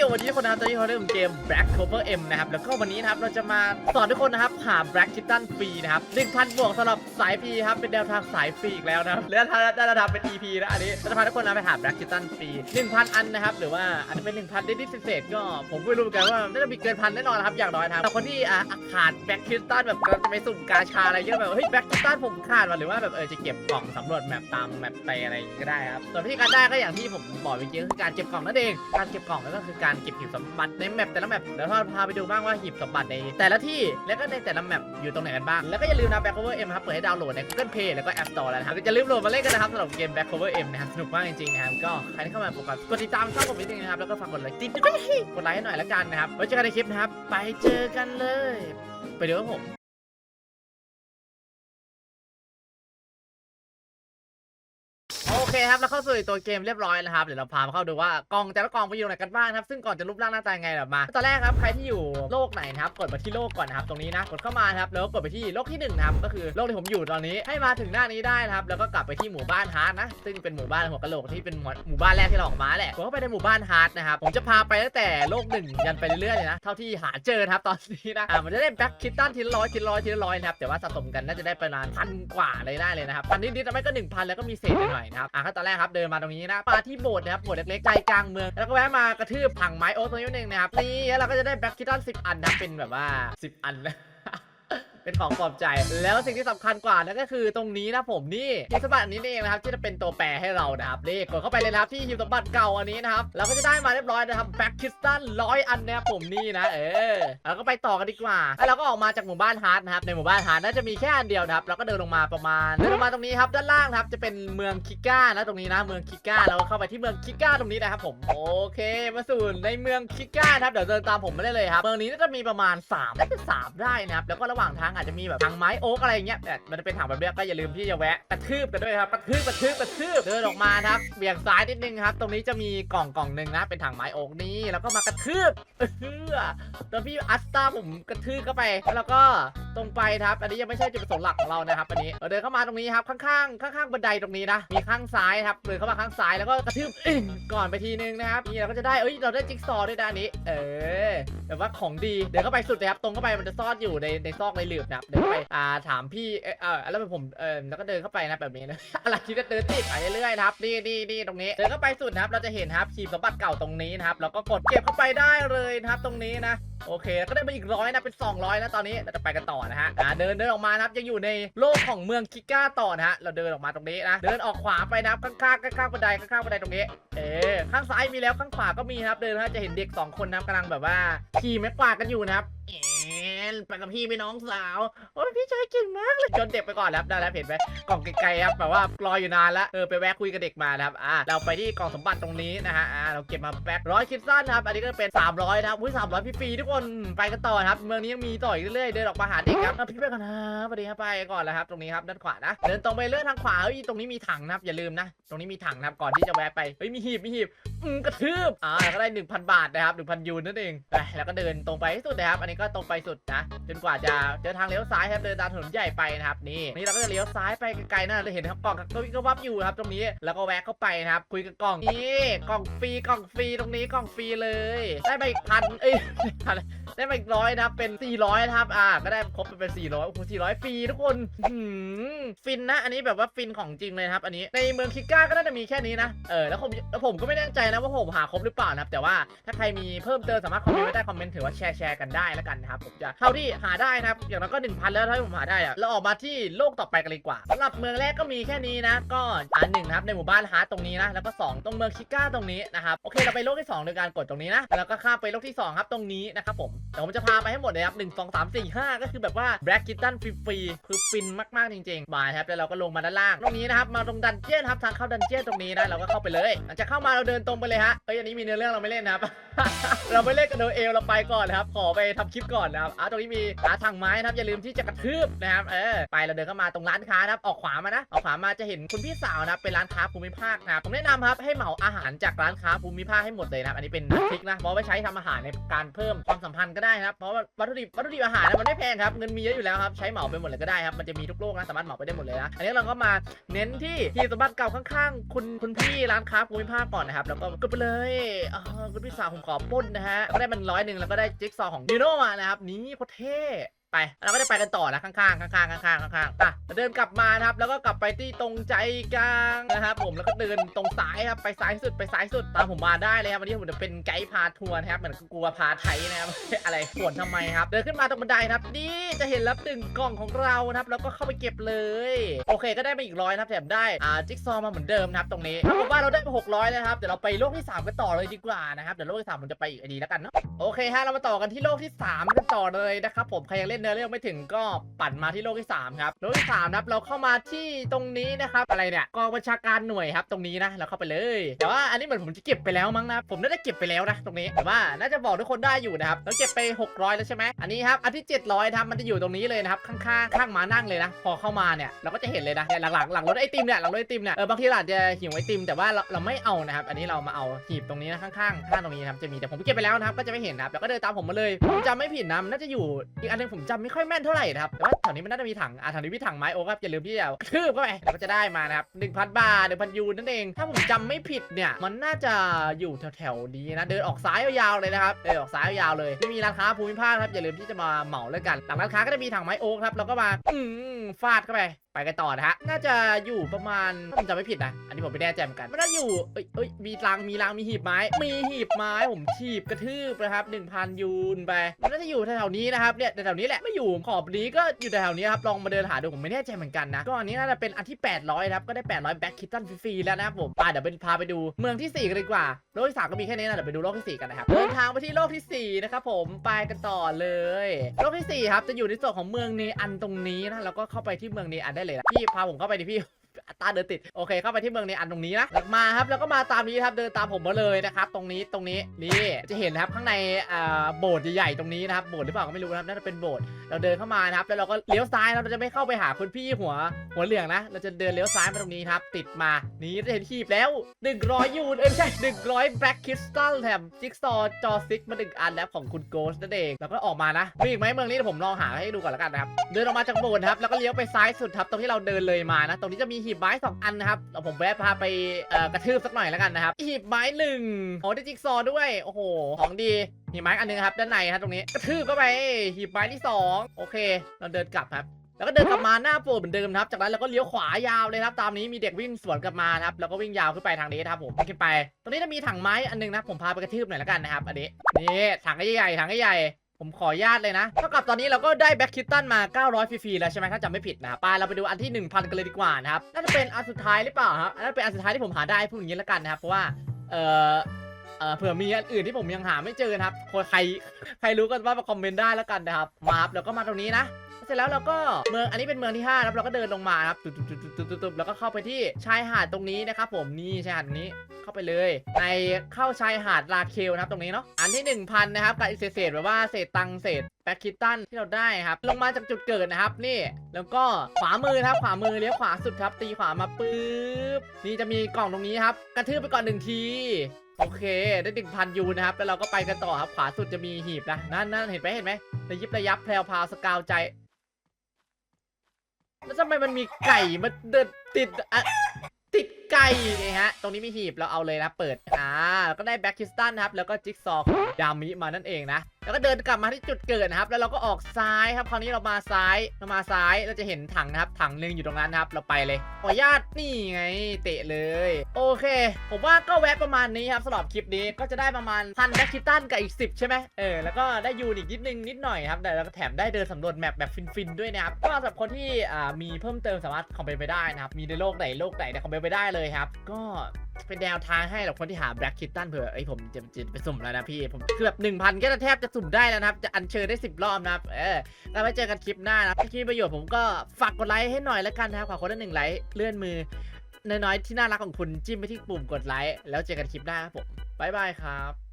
โอวันนี้คนนะครับตอนนี้เราเริ่มเกม Black Cover M นะครับ แล้วก็วันนี้นะครับเราจะมาสอนทุกคนนะครับหา Black Kitten ฟรีนะครับ1,000บวกสำหรับสายฟรีครับ เป็นแนวทางสายฟรีอีกแล้วนะครับแล้วถ้าได้ระดับเป็น EP นะอันนี้เราจะพาทุกคนนะไปหา Black Kitten ฟรี1,000 อันนะครับ หรือว่าอันเป็น 1,000ได้ดิสเศษก็ผมไม่รู้เหมือนกันว่าน่าจะมีเกินพันแน่นอนนะครับ อย่างน้อยนะครับแต่คนที่อะขาด Black Kitten แบบจะไปสุ่มกาชาอะไรเยอะแบบเฮ้ย Black Kitten ผมขาดว่ะหรือว่าแบบเออจะเก็บกล่องสำรวจแมปตามแมปไปอะไรก็ได้ครับส่วนวิธีการได้ก็อย่างที่ผมบอกเมื่อกี้คือการเก็บกล่องนั่นเองการเก็บกล่องก็คือการเก็บหีบสมบัติในแมปแต่ละแมปเดี๋ยวเราพาไปดูบ้างว่าหีบสมบัติในแต่ละที่แล้วก็ในแต่ละแมปอยู่ตรงไหนกันบ้างแล้วก็อย่าลืมนะ Back Cover M ครับเปิดให้ดาวน์โหลดใน Google Play แล้วก็ App Store แล้วนะครับก็จะลืมโหลดมาเล่นกันนะครับสำหรับเกม Back Cover M นะครับสนุกมากจริงๆนะครับก็ใครที่เข้ามาโปรแกรมกดติดตามช่องผมนิดนึงนะครับแล้วก็ฝากกดไลค์ติดกดไลค์ให้หน่อยละกันนะครับไว้เจอกันในคลิปนะครับไปเจอกันเลย ไปดูครับผม เคครับแล้วเข้าสู่ตัวเกมเรียบร้อยแล้วครับเดี๋ยวเราพามาเข้าดูว่ากองแต่ละกองไปอยู่ไหนกันบ้างครับซึ่งก่อนจะรูปร่างหน้าตายังไงแบบมาตอนแรกครับใครที่อยู่โลกไหนนะครับกดมาที่โลกก่อนนะครับตรงนี้นะกดเข้ามาครับแล้วกดไปที่โลกที่หนึ่งนะครับก็คือโลกที่ผมอยู่ตอนนี้ให้มาถึงหน้านี้ได้นะครับแล้วก็กลับไปที่หมู่บ้านฮาร์ดนะซึ่งเป็นหมู่บ้านหัวกะโหลกที่เป็นหมู่บ้านแรกที่เราออกมาแหละกดเข้าไปในหมู่บ้านฮาร์ดนะครับผมจะพาไปตั้งแต่โลกหนึ่งยันไปเรื่อยๆเลยนะเท่าที่หาเจอครับตอนนี้นะอ่ามันจะได้แบ็คคิตตันทีละร้อยทีละร้อยทีละร้อยนะครับแต่ว่าสะสมกันน่าจะได้ประมาณพันกว่าเลยได้เลยนะครับพันนิดๆไม่ก็หนึ่งพันแล้วก็มีเศษหน่อยนะครับอ่ะขั้นตอนแรกครับเดินมาตรงนี้นะปาที่โบสถ์นะครับโบสถ์เล็กๆใจกลางเมืองแล้วก็แวะมากระทืบถังไม้โอ๊ตตรงนี้นิดนึงนะครับนี่แล้วเราก็จะได้แบ็คคิตตันสิบอันนะเป็นแบบว่า10อันนะ เป็นของปลอบใจ แล้วสิ่งที่สำคัญกว่านั่นก็คือตรงนี้นะผมนี่หีบสมบัติอันนี้เองนะครับที่จะเป็นตัวแปรให้เรานะครับนี่กดเข้าไปเลยนะครับที่หีบสมบัติเก่าอันนี้นะครับเราก็จะได้มาเรียบร้อยนะครับแบ็คคิสตันร้อยอันนะครับผมนี่นะเออแล้วก็ไปต่อกันดีกว่าแล้วเราก็ออกมาจากหมู่บ้านฮาร์ดนะครับในหมู่บ้านฮาร์ดน่าจะมีแค่อันเดียวนะครับเราก็เดินลงมาประมาณเดินลงมาตรงนี้ครับด้านล่างครับจะเป็นเมืองคิก้านะตรงนี้นะเมืองคิก้าเราก็เข้าไปที่เมืองคิก้าตรงนี้นะครับผมโอเค มาสู่ในเมืองคิก้านะครับเดี๋ยวเดินตามผมมาได้เลยครับเมืองนี้น่าจะมีประมาณ3น่าจะสามได้นะครับแล้วก็ระหว่างทางอาจจะมีแบบทางไม้โอ๊กอะไรอย่างเงี้ยแต่มันจะเป็นถังแบบเนี้ยก็อย่าลืมที่จะแวะกระทืบกันด้วยครับกระทืบกระทืบกระทืบเดินออกมาครับเบี่ยงซ้ายนิดนึงครับ ตรงนี้จะมีกล่องกล่องหนึ่งนะ เป็นถังไม้โอ๊กนี่แล้วก็มากระทืบเออตัวพี่อัสตาผมกระทืบเข้าไปแล้วก็ตรงไปครับ อันนี้ยังไม่ใช่จุดประสงค์หลักของเรานะครับอันนี้เดินเข้ามาตรงนี้ครับข้างๆข้างๆบันไดตรงนี้นะมีข้างซ้ายครับเดินเข้ามาข้างซ้ายแล้วก็กระทืบก่อนไปทีนึงนะครับนี่เราก็จะได้เอ้ยเราได้จิ๊กซอว์ด้วยนะอันนี้ เออแบบว่าของดีเดินเข้าไปสุดเลยครับตรงเข้าไปมันจะซ่อนอยู่ในในซอกในหลืบนะครับเดินไปอ่าถามพี่เออเออแล้วผมเออแล้วก็เดินเข้าไปนะแบบนี้นะ อะไรคิดจะเดินติดไปเรื่อยๆนะครับนี่นี่นี่ตรงนี้เดินเข้าไปสุดนะครับเราจะเห็นครับขีบสมบัติเก่าตรงนี้นะครับแล้วก็กดเก็บเข้าไปได้เลยนะครับตรงนี้นะโอเคก็ได้มาอีกร้อยนะเป็น 200นะตอนนี้เราจะไปกันต่อนะฮะอ่าเดินเดินออกมานะครับยังอยู่ในโลกของเมืองคิก้าต่อนะฮะเราเดินออกมาตรงนี้นะเดินออกขวาไปนะครับข้างๆข้างๆบันไดข้างๆบันไดตรงนี้เออข้างซ้ายมีแล้วข้างขวาก็มีครับเดินนะจะเห็นเด็กสองคนนะครับกำลังแบบว่าขี่ไม้กวาดกันอยู่นะครับเอ็ นไปกับพี่ไปน้องสาว โอ้ยพี่ชายเก่งมากเลยจนเด็กไปก่อนแล้วได้แล้วเห็นไหมกล่องไกลๆครับแบบว่ารออยู่นานแล้วเออไปแวะคุยกับเด็กมาครับอ่าเราไปที่กล่องสมบัติตรงนี้นะฮะอ่าเราเก็บมาแบ็คร้อยคิดสั้นครับอันนี้ก็เป็น 300นะครับอุ้ย300ฟรีทุกคนไปกันต่อครับ เมืองนี้ยังมีต่ออีกเรื่อยๆเดินออกมาหาเด็กครับอะพี่ไปก่อนนะสวัสดีครับไปก่อนแล้วครับ ตรงนี้ครับด้านขวานะเดินตรงไปเรื่อยทางขวาเฮ้ยตรงนี้มีถังนะครับอย่าลืมนะ ตรงนี้มีถังนะครับก่อนที่จะแวะไปเฮ้ยมีหีบมีหีบอืมกระทืบอ่าก็ได้ 1,000 บาทนะครับ1,000ยูนนั่นเองไปแล้วก็เดินตรงไปให้สุดนะครับอันนี้ก็ตรงไปสุดนะจนกว่าจะเจอทางเลี้ยวซ้ายครับเดินตามถนนใหญ่ไปนะครับนี่นี่เราก็จะเลี้ยวซ้ายไปไกลๆนะเราเห็นครับกล่องก็วิ่งก็วับอยู่ครับตรงนี้แล้วก็แวะเข้าไปนะครับคุยกับกล่องนี่กล่องฟรีกล่องฟรีตรงนี้กล่องฟรีเลย ได้ไปอีกพันเอ้ยได้มาอีกร้อยนะครับเป็น400นะครับอ่าก็ได้ครบเป็น400โอ้โห400ฟรีทุกคนฟินนะ อันนี้แบบว่าฟินของจริงเลยครับ อันนี้ในเมืองคิก้าก็น่าจะมีแค่นี้นะเออแล้วผมแล้วผมก็ไม่แน่ใจนะว่าผมหาครบหรือเปล่านะครับแต่ว่าถ้าใครมีเพิ่มเติมสามารถคอมเมนต์ไว้ใต้คอมเมนต์ถือว่าแชร์แชร์กันได้แล้วกันนะครับผมจะเท่าที่หาได้นะครับ อย่างน้อยก็ 1,000 แล้วเท่าที่ผมหาได้อะเราออกมาที่โลกต่อไปกันเลยดีกว่าสำหรับเมืองแรกก็มีแค่นี้นะ ก็อันหนึ่งนะครับในหมู่บ้านฮาร์ดตรงนี้นะ แล้วก็สองตรงเมืองคิก้าตรงนี้นะครับ โอเคเราไปโลกที่สองโดยการกดตรงนี้นะ แล้วก็ข้ามไปโลกที่สองครับตรงนี้นะครับผมเดี๋ยวผมจะพาไปให้หมดเลยครับหนึ่งสองสามสี่ห้าก็คือแบบว่า Black Kitten ฟรีๆคือฟินมากๆจริงๆมาครับแล้วเราก็ลงมาด้านล่างตรงนี้นะครับมาตรงดันเจี้ยนครับทางเข้าดันเจี้ยนตรงนี้นะเราก็เข้าไปเลยหลังจากเข้ามาเราเดินตรงไปเลยฮะเอ้ยอันนี้มีเนื้อเรื่องเราไม่เล่นนะครับ เราไม่เล่นกันโดเอลเราไปก่อนนะครับขอไปทำคลิปก่อนนะครับอะตรงนี้มีหาทางไม้นะครับอย่าลืมที่จะกระทืบนะครับเออไปเราเดินเข้ามาตรงร้านค้านะครับออกขวามานะออกขวามาจะเห็นคุณพี่สาวนะครับเป็นร้านค้าภูมิภาคนะครับผมแนะนำครับให้เหมาอาหารจากร้านค้าภูมิภาคให้หมดเลยนะครับอันนี้เป็นทริคนะเพราะไว้ใช้ทำอาหารในการเพิ่มความสัมพันธ์ก็ได้นะครับเพราะว่าวัตถุดิบวัตถุดิบอาหารเนี่ยมันไม่แพงครับเงินมีเยอะอยู่แล้วครับใช้เหมาไปหมดเลยก็ได้ครับมันจะมีทุกโลกนะสามารถเหมาไปได้หมดเลยนะอันนี้เราก็มาเน้นที่ที่สมบัติเก่าข้างๆ คุณคุณพี่ร้านค้าภูมิภาคก่อนนะครับแล้วก็กดไปเลยคุณพี่สาวผมขอป้นนะฮะก็ได้มันร้อยหนึ่งแล้วก็ได้จิ๊กซอของยูโน่มานะครับนี้โคตรเท่ ไปเราก็จะไปกันต่อนะข้างๆข้างๆข้างๆข้างๆข้างๆอะเดินกลับมานะครับ แล้วก็กลับไปที่ตรงใจกลางนะครับผมแล้วก็เดินตรงซ้ายครับไปซ้ายสุดไปซ้ายสุดตามผมมาได้เลยครับวันนี้ผมจะเป็นไกด์พาทัวร์นะครับเหมือนกลัวพาไทยนะครับ อะไรปวดทำไมครับ เดินขึ้นมาตรงบันไดครับ นี่จะเห็นแล้วตึงกล่องของเรานะครับ แล้วก็เข้าไปเก็บเลย โอเค ก็ได้มาอีกร้อยนะครับแถมได้อ่าจิ๊กซอว์มาเหมือนเดิมนะครับตรงนี้ถ้าผมว่าเราได้ไปหกร้อยแล้วครับเดี๋ยวเราไปโลกที่สามกันต่อเลยดีกว่านะครับเดี๋ยวโลกที่สามผมจะไปอีกอันนี้แล้วกันเนาะโอเคฮะเรามาต่อกันที่โลกที่สามกันต่อเลยนะครับผมใครยังเล่นเนื้อเรื่องไม่ถึงก็ปั่นมาที่โลกที่สามครับ โลกที่สามครับเราเข้ามาที่ตรงนี้นะครับอะไรเนี่ยกองบัญชาการหน่วยครับตรงนี้นะเราเข้าไปเลย แต่ว่าอันนี้เหมือนผมจะเก็บไปแล้วมั้งนะผมน่าจะเก็บไปแล้วนะตรงนี้แต่ว่าน่าจะบอกทุกคนได้อยู่นะครับแล้วเก็บไป 600 แล้วใช่ไหมอันนี้ครับอันที่ 700ครับมันจะอยู่ตรงนี้เลยนะครับข้างๆข้างมานั่งเลยนะพอเข้ามาเนี่ยเราก็จะเห็นเลยนะเนี่ยหลังๆหลังรถไอติมเนี่ยหลังรถไอติมเนี่ยเออบางทีเราอาจจะหิวไอติมแต่ว่าเราเราไม่เอานะครับอันนี้เรามาเอาหีบตรงนี้นะข้างๆข้างตรงนี้นะครับจะมีแต่ผมเก็บไปแล้วนะครับก็จะไม่เห็นนะครับแล้วก็เดินตามผมมาเลยผมจำไม่ผิดนะมันน่าจะอยู่อีกอันนึงผมจำไม่ค่อยแม่นเท่าไหร่นะครับแต่ว่าแถวนี้มันน่าจะมีถังอะแถวนี้มีถังไม้โอ๊คครับอย่าลืมที่จะทืบเข้าไปแล้วก็จะได้มานะครับ1,000บาท1,000ยูนนั่นเอง ถ้าผมจำไม่ผิดเนี่ยมันน่าจะอยู่แถวๆนี้นะเดินออกซ้ายยาวๆเลยนะครับเดินออกซ้ายยาวๆเลยไม่มีร้านค้าภูมิภาคครับอย่าลืมที่จะมาเหมาเลยกันหลังร้านค้าก็จะมีถังไม้โอ๊คครับแล้วก็มาอืมฟาดเข้าไปไปกันต่อนะฮะ น่าจะอยู่ประมาณผมจำไม่ผิดนะ อันนี้ผมไม่แน่ใจเหมือนกัน มันน่าจะอยู่ เอ้ยเอ้ย มีรังมีรังมีหีบไม้ มีหีบไม้ ผมถีบกระทืบนะครับ 1,000 ยูนไป มันน่าจะอยู่แถวๆนี้นะครับ เนี่ย แถวๆนี้แหละไม่อยู่ขอบนี้ก็อยู่แถวๆนี้ครับลองมาเดินหาดูผมไม่แน่ใจเหมือนกันนะก็อันนี้น่าจะเป็นอันที่ 800ครับก็ได้ 800แบ็คคิทตันฟรีๆแล้วนะครับผมไปเดี๋ยวไปพาไปดูเมืองที่4กันดีกว่าโลกที่สามก็มีแค่นี้นะเดี๋ยวไปดูโลกที่ 4 กันนะครับเดินทางไปที่โลกที่4นะครับผมไปกันต่อเลยโลกที่4ครับจะอยู่ในส่วนของเมืองเนอันตรงนี้นะแล้วก็เข้าไปที่เมืองเนอันได้เลยนะพี่พาผมเข้าไปดิพี่ อัตราเดินติด โอเค เข้าไปที่เมืองเนอันตรงนี้นะมาครับ แล้วก็มาตามนี้ครับ เดินตามผมมาเลยนะครับ ตรงนี้ ตรงนี้ นี่ จะเห็นนะครับ ข้างในอ่าโบสถ์ใหญ่ๆ ตรงนี้นะครับ โบสถ์หรือเปล่าก็ไม่รู้นะครับ น่าจะเป็นโบสถ์ เราเดินเข้ามานะครับ แล้วเราก็เลี้ยวซ้าย เราจะไม่เข้าไปหาคุณพี่หัว หัวเหลืองนะ เราจะเดินเลี้ยวซ้ายมาตรงนี้ครับ ติดมา นี่จะเห็นหีบแล้ว100ยูนเอ้ยไม่ใช่100แบล็กคริสตัลแถมจิ๊กซอว์จอซิกมาหนึ่งอันแล้วของคุณโกสนั่นเอง แล้วก็ออกมานะ มีอีกไหมเมืองนี้ผมลองหาให้ดูก่อนแล้วกันนะครับ เดินออกมาจากโบสถ์ครับ แล้วก็เลี้ยวไปซ้ายสุดครับ ตรงที่เราเดินเลยมานะ ตรงนี้จะมีหีบไม้2อันนะครับเดี๋ยวผมแวะพาไปเอ่อกระทืบสักหน่อยแล้วกันนะครับหีบไม้หนึ่งโอ้ได้จิ๊กซอว์ด้วยโอ้โหของดีหีบไม้อันหนึงครับด้านในครับตรงนี้กระทืบเข้าไปหีบไม้ที่สองโอเค เราเดินกลับครับ แล้วก็เดินกลับมาหน้าโปรเหมือนเดิมนะครับ จากนั้นเราก็เลี้ยวขวายาวเลยครับ ตามนี้มีเด็กวิ่งสวนกลับมานะครับ แล้วก็วิ่งยาวขึ้นไปทางนี้นะครับผมขึ้นไป ตรงนี้จะมีถังไม้อันหนึงนะผมพาไปกระทืบหน่อยแล้วกันนะครับ อันนี้ นี่ถังใหญ่ๆถังใหญ่ๆ ผมขออนุญาตเลยนะเท่ากับตอนนี้เราก็ได้แบ็คคิตตันมา 900 ฟรีๆแล้วใช่ไหมถ้าจำไม่ผิดนะไปเราไปดูอันที่ 1,000 กันเลยดีกว่านะครับน่าจะเป็นอันสุดท้ายหรือเปล่าครับอันนั้นเป็นอันสุดท้ายที่ผมหาได้พูดอย่างนี้แล้วกันนะครับเพราะว่าเออเออเผื่อมีอันอื่นที่ผมยังหาไม่เจอนะครับใครใครรู้ก็ว่ามาคอมเมนต์ได้แล้วกันนะครับมาครับแล้วก็มาตรงนี้นะ สร็จแล้วเราก็เมืองอันนี้เป็นเมืองที่5ครับเราก็เดินลงมาครับตุ๊บตุ๊บตุ๊บตุ๊บตุ๊บแล้วก็เข้าไปที่ชายหาดตรงนี้นะครับผมนี่ชายหาดตรงนี้เข้าไปเลย ในเข้าชายหาดลาเคลนะครับตรงนี้เนาะอันที่ 1000นะครับกับเศษเศษแบบว่าเศษตังเศษแบ็คคิตตันที่เราได้ครับลงมาจากจุดเกิดนะครับนี่แล้วก็ขวามือครับขวามือเลี้ยวขวาสุดครับตีขวามาปึ๊บนี่จะมีกล่องตรงนี้ครับกระทืบไปก่อนหนึ่งทีโอเค ได้ถึงพันยูนะครับ แล้วเราก็ไปกันต่อครับ ขวาสุดจะมีหีบนะ นั่นนั่นเห็นไหมเห็นไหมระยิบระยับแพรวพาวสกาวใจ แล้วทำไมมันมีไก่มาเดินติดอะ นี่ฮะ ตรงนี้มีหีบเราเอาเลยนะ เปิด อ่าแล้วก็ได้แบ็คคิสตันนะครับ แล้วก็จิ๊กซอว์ของดามิมานั่นเองนะ แล้วก็เดินกลับมาที่จุดเกิดนะครับ แล้วเราก็ออกซ้ายครับ คราวนี้เรามาซ้าย เรามาซ้าย เราจะเห็นถังนะครับ ถังหนึ่งอยู่ตรงนั้นนะครับ เราไปเลย ขออนุญาตนี่ไง เตะเลย โอเค ผมว่าก็แวะประมาณนี้ครับสำหรับคลิปนี้ ก็จะได้ประมาณพันแบ็คคิตตันกับอีก 10 ใช่ไหมเออ แล้วก็ได้ยูนิคนิดนึงนิดหน่อยครับ แต่แล้วก็แถมได้เดินสำรวจแมปแบบฟินๆด้วยนะครับ ก็สำหรับคนที่อ่ามีเพิ่มเติมสามารถคอมเมนต์ไปได้นะครับ มีในโลกไหนโลกไหนเนี่ยคอมเมนต์ไปได้เลยครับ ก็เป็นแนวทางให้กับคนที่หาแบล็กคิตตันเผื่อไอ้ผมจะจะไปสุ่มแล้วนะพี่ ผมเกือบ 1,000 ก็จะแทบจะสุ่มได้แล้วนะครับ จะอัญเชิญได้ 10 รอบนะครับ เออแล้วไว้เจอกันคลิปหน้านะครับถ้าคลิปมีประโยชน์ผมก็ฝากกดไลค์ให้หน่อยแล้วกันนะครับขอคนละหนึ่งไลค์เลื่อนมือ น้อยๆที่น่ารักของคุณจิ้มไปที่ปุ่มกดไลค์แล้วเจอกันคลิปหน้าครับผมบ๊ายบายครับ